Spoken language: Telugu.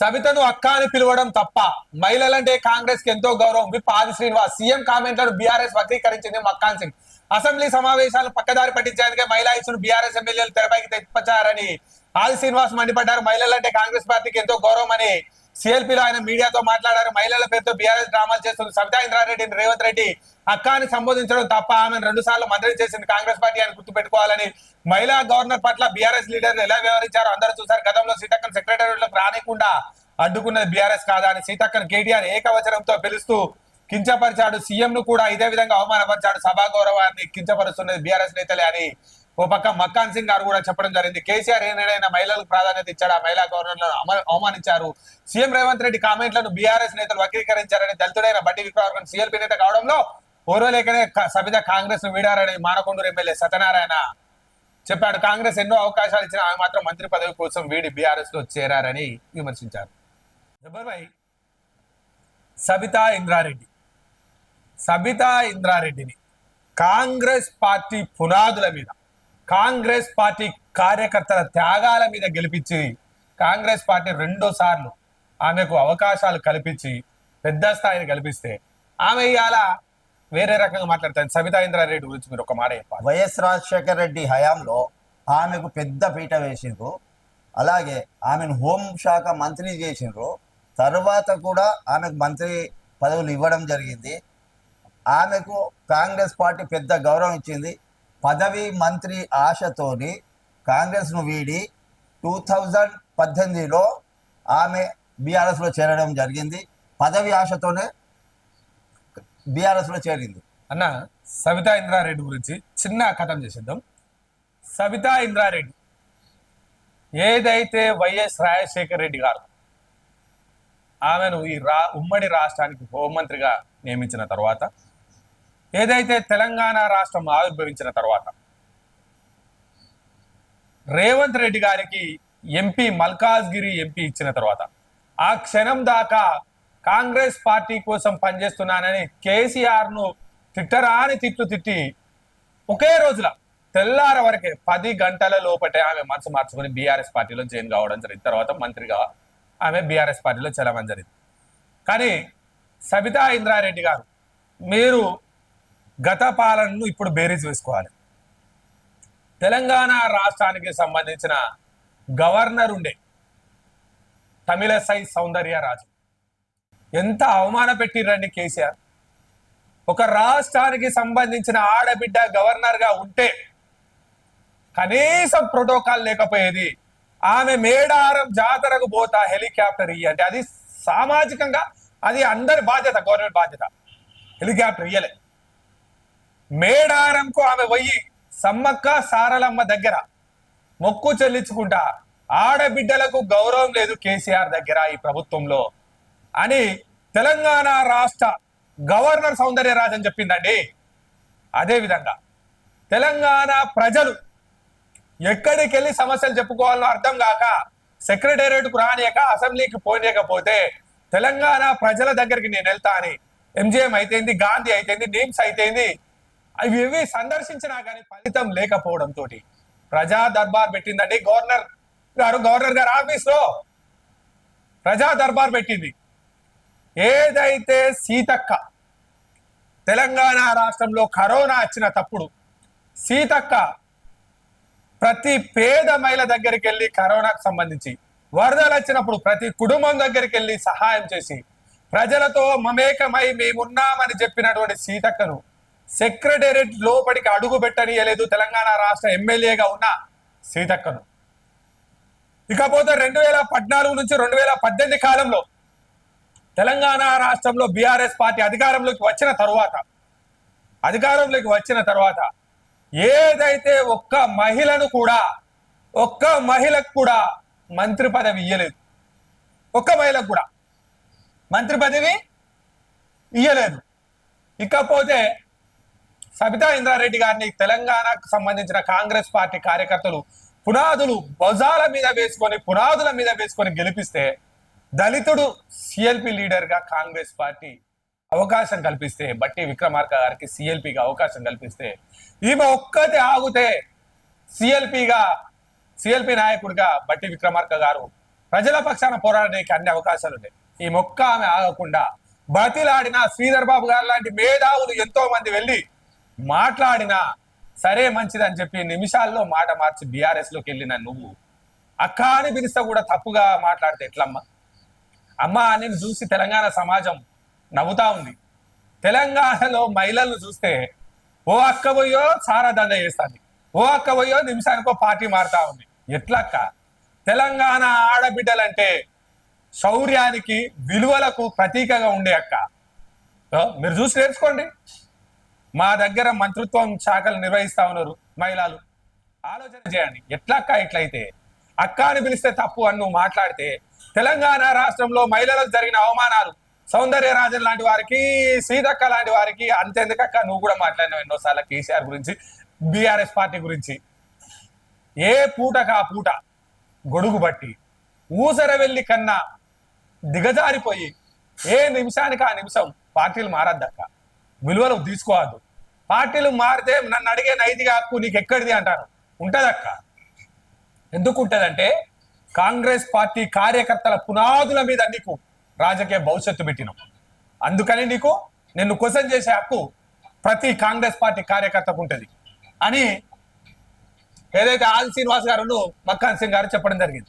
సబితను అక్క అని పిలవడం తప్ప మహిళలంటే కాంగ్రెస్కి ఎంతో గౌరవం. విప్ ఆది శ్రీనివాస్. సీఎం కామెంట్లను బీఆర్ఎస్ వక్రీకరించింది మక్కాన్ సింగ్. అసెంబ్లీ సమావేశాలను పక్కదారి పట్టించేందుకే మహిళా ఇచ్చిన బీఆర్ఎస్ ఎమ్మెల్యేలు తెరపైకి తెచ్చిపచ్చారని ఆది శ్రీనివాస్ మండిపడ్డారు. మహిళలంటే కాంగ్రెస్ పార్టీకి ఎంతో గౌరవం అని సిఎల్పిలో ఆయన మీడియాతో మాట్లాడారు. మహిళల పేరుతో బీఆర్ఎస్ డ్రామాలు చేస్తుంది సబితా ఇంద్రారెడ్డిని రేవంత్ రెడ్డి అక్కాని సంబోధించడం తప్ప ఆమెను రెండు సార్లు మంత్రి చేసింది కాంగ్రెస్ పార్టీ అని గుర్తు పెట్టుకోవాలని మహిళా గవర్నర్ పట్ల బీఆర్ఎస్ లీడర్లు ఎలా వ్యవహరించారో అందరూ చూశారు. గతంలో సీతక్కను సెక్రటరీలకు రానికుండా అడ్డుకున్నది బీఆర్ఎస్ కాదా అని సీతక్కను కేటీఆర్ ఏకవచనంతో పిలుస్తూ కించపరిచాడు. సీఎం ను కూడా ఇదే విధంగా అవమానపరిచాడు. సభా గౌరవాన్ని కించపరుస్తున్నది బీఆర్ఎస్ నేతలే అని ఓ పక్క మక్కాన్ సింగ్ గారు కూడా చెప్పడం జరిగింది. కేసీఆర్ ఏనాడైనా మహిళలకు ప్రాధాన్యత ఇచ్చాడు? ఆ మహిళా గవర్నర్లను అమ- అవమానించారు. సీఎం రేవంత్ రెడ్డి కామెంట్లను బీఆర్ఎస్ నేతలు వక్రీకరించారని దళితుడైన బట్టి విక్రమార్కన్ సీఎల్పీ నేత కావడంలో ఓర్వలేకనే క- సబిత కాంగ్రెస్ను వీడారని మానకొండూరు ఎమ్మెల్యే సత్యనారాయణ చెప్పాడు. కాంగ్రెస్ ఎన్నో అవకాశాలు ఇచ్చిన ఆమె మాత్రం మంత్రి పదవి కోసం వీడి బీఆర్ఎస్లో చేరారని విమర్శించారు. సబితా ఇంద్రారెడ్డి. సబితా ఇంద్రారెడ్డిని కాంగ్రెస్ పార్టీ పునాదుల మీద కాంగ్రెస్ పార్టీ కార్యకర్తల త్యాగాల మీద గెలిపించి కాంగ్రెస్ పార్టీ రెండో సార్లు ఆమెకు అవకాశాలు కల్పించి పెద్ద స్థాయిని కల్పిస్తే ఆమె ఇవాళ వేరే రకంగా మాట్లాడతాను సబితా ఇంద్రారెడ్డి గురించి మీరు ఒక మాట చెప్పాలి. వైఎస్ రాజశేఖర రెడ్డి హయాంలో ఆమెకు పెద్ద పీట వేసిండ్రు. అలాగే ఆమెను హోంశాఖ మంత్రి చేసిండ్రు. తర్వాత కూడా ఆమెకు మంత్రి పదవులు ఇవ్వడం జరిగింది. ఆమెకు కాంగ్రెస్ పార్టీ పెద్ద గౌరవం ఇచ్చింది. పదవి మంత్రి ఆశతోని కాంగ్రెస్ను వీడి టూ థౌజండ్ పద్దెనిమిదిలో ఆమె బీఆర్ఎస్లో చేరడం జరిగింది. పదవి ఆశతోనే బీఆర్ఎస్లో చేరింది. అన్న సవితా ఇంద్రారెడ్డి గురించి చిన్న కథం చేసేద్దాం. సవితా ఇంద్రారెడ్డి ఏదైతే వైఎస్ రాజశేఖర రెడ్డి గారు ఆమెను ఈ రా ఉమ్మడి రాష్ట్రానికి హోంమంత్రిగా నియమించిన తర్వాత ఏదైతే తెలంగాణ రాష్ట్రం ఆవిర్భవించిన తర్వాత రేవంత్ రెడ్డి గారికి ఎంపీ మల్కాజ్గిరి ఎంపీ ఇచ్చిన తర్వాత ఆ క్షణం దాకా కాంగ్రెస్ పార్టీ కోసం పనిచేస్తున్నానని కేసీఆర్ను తిట్టరా అని తిట్లు తిట్టి ఒకే రోజుల తెల్లార వరకే పది గంటల లోపటే ఆమె మనసు మార్చుకుని బీఆర్ఎస్ పార్టీలో జాయిన్ కావడం జరిగింది. తర్వాత మంత్రిగా ఆమె బీఆర్ఎస్ పార్టీలో చెలవడం జరిగింది. కానీ సబితా ఇంద్రారెడ్డి గారు మీరు గత పాలనను ఇప్పుడు బేరీజ్ వేసుకోవాలి. తెలంగాణ రాష్ట్రానికి సంబంధించిన గవర్నర్ ఉండే తమిళసై సౌందర్యరాజు ఎంత అవమాన పెట్టిరండి కేసీఆర్. ఒక రాష్ట్రానికి సంబంధించిన ఆడబిడ్డ గవర్నర్గా ఉంటే కనీసం ప్రోటోకాల్ లేకపోయేది ఆమె మేడారం జాతరకు పోతా హెలికాప్టర్ ఇయ్యి అంటే అది సామాజికంగా అది అందరి బాధ్యత గవర్నమెంట్ బాధ్యత. హెలికాప్టర్ ఇయ్యలే. మేడారంకు ఆమె పోయి సమ్మక్క సారలమ్మ దగ్గర మొక్కు చెల్లించుకుంటా ఆడబిడ్డలకు గౌరవం లేదు కేసీఆర్ దగ్గర ఈ ప్రభుత్వంలో అని తెలంగాణ రాష్ట్ర గవర్నర్ సౌందర్యరాజ్ అని చెప్పిందండి. అదే విధంగా తెలంగాణ ప్రజలు ఎక్కడికి వెళ్ళి సమస్యలు చెప్పుకోవాలో అర్థం కాక సెక్రటేరియట్కు రానియక అసెంబ్లీకి పోనీయకపోతే తెలంగాణ ప్రజల దగ్గరికి నేను వెళ్తా అని ఎంజిఎం అయితేంది గాంధీ అయితేంది నీమ్స్ అయితేంది అవి ఇవి సందర్శించినా కానీ ఫలితం లేకపోవడం తోటి ప్రజా దర్బార్ పెట్టిందండి గవర్నర్ గారు గవర్నర్ గారు ఆఫీస్లో ప్రజా దర్బార్ పెట్టింది. ఏదైతే సీతక్క తెలంగాణ రాష్ట్రంలో కరోనా వచ్చిన తప్పుడు సీతక్క ప్రతి పేద మహిళ దగ్గరికి వెళ్ళి కరోనాకు సంబంధించి వరదలు వచ్చినప్పుడు ప్రతి కుటుంబం దగ్గరికి వెళ్ళి సహాయం చేసి ప్రజలతో మమేకమై మేమున్నామని చెప్పినటువంటి సీతక్కను సెక్రటేరియట్ లోపలికి అడుగు పెట్టనీయలేదు తెలంగాణ రాష్ట్ర ఎమ్మెల్యేగా ఉన్న సీతక్కను. ఇకపోతే రెండు వేల పద్నాలుగు నుంచి రెండు వేల పద్దెనిమిది కాలంలో తెలంగాణ రాష్ట్రంలో బీఆర్ఎస్ పార్టీ అధికారంలోకి వచ్చిన తరువాత అధికారంలోకి వచ్చిన తర్వాత ఏదైతే ఒక్క మహిళను కూడా ఒక్క మహిళకు కూడా మంత్రి పదవి ఇయ్యలేదు. ఒక్క మహిళకు కూడా మంత్రి పదవి ఇయ్యలేదు. ఇకపోతే సబితా ఇంద్రారెడ్డి గారిని తెలంగాణకు సంబంధించిన కాంగ్రెస్ పార్టీ కార్యకర్తలు పునాదులు భుజాల మీద వేసుకొని పునాదుల మీద వేసుకొని గెలిపిస్తే దళితుడు సిఎల్పి లీడర్గా కాంగ్రెస్ పార్టీ అవకాశం కల్పిస్తే బట్టి విక్రమార్క గారికి సిఎల్పిగా అవకాశం కల్పిస్తే ఈమె ఒక్కటి ఆగితే సిఎల్పిగా సిఎల్పి నాయకుడిగా బట్టి విక్రమార్క గారు ప్రజల పక్షాన పోరాడడానికి అన్ని అవకాశాలు ఉన్నాయి. ఈ మొక్క ఆమె ఆగకుండా బతిలాడిన శ్రీధర్ బాబు గారు లాంటి మేధావులు ఎంతో మంది వెళ్ళి మాట్లాడినా సరే మంచిదని చెప్పి నిమిషాల్లో మాట మార్చి బీఆర్ఎస్లోకి వెళ్ళిన నువ్వు. అక్క అని పిలిస్తే కూడా తప్పుగా మాట్లాడితే ఎట్లమ్మా? అమ్మా నేను చూసి తెలంగాణ సమాజం నవ్వుతా ఉంది. తెలంగాణలో మహిళలను చూస్తే ఓ అక్క పోయో సారా దండ చేస్తుంది. ఓ అక్క పోయో నిమిషానికో పార్టీ మారుతా ఉంది. ఎట్లక్క? తెలంగాణ ఆడబిడ్డలంటే శౌర్యానికి విలువలకు ప్రతీకగా ఉండే అక్క. మీరు చూసి నేర్చుకోండి. మా దగ్గర మంత్రిత్వం శాఖలు నిర్వహిస్తా ఉన్నారు మహిళలు. ఆలోచన చేయండి. ఎట్లక్క ఇట్లయితే? అక్క అని పిలిస్తే తప్పు అని నువ్వు మాట్లాడితే తెలంగాణ రాష్ట్రంలో మహిళలకు జరిగిన అవమానాలు సౌందర్య రాజన్ లాంటి వారికి సీతక్క లాంటి వారికి అంతెందుకక్క నువ్వు కూడా మాట్లాడినావు ఎన్నోసార్లు కేసీఆర్ గురించి బీఆర్ఎస్ పార్టీ గురించి. ఏ పూటకా పూట గొడుగు బట్టి ఊసర వెళ్ళి కన్నా దిగజారిపోయి ఏ నిమిషానికి ఆ నిమిషం పార్టీలు మారద్దక్క? విలువలు తీసుకోవద్దు. పార్టీలు మారితే నన్ను అడిగే నైతిక హక్కు నీకు ఎక్కడిది అంటారు? ఉంటదక్క. ఎందుకు ఉంటదంటే కాంగ్రెస్ పార్టీ కార్యకర్తల పునాదుల మీద నీకు రాజకీయ భవిష్యత్తు పెట్టినాం. అందుకని నీకు నిన్ను క్వశ్చన్ చేసే హక్కు ప్రతి కాంగ్రెస్ పార్టీ కార్యకర్తకు ఉంటుంది. అని ఏదైతే ఆల్ శ్రీనివాస్ గారు మక్కాన్ సింగ్ గారు చెప్పడం జరిగింది.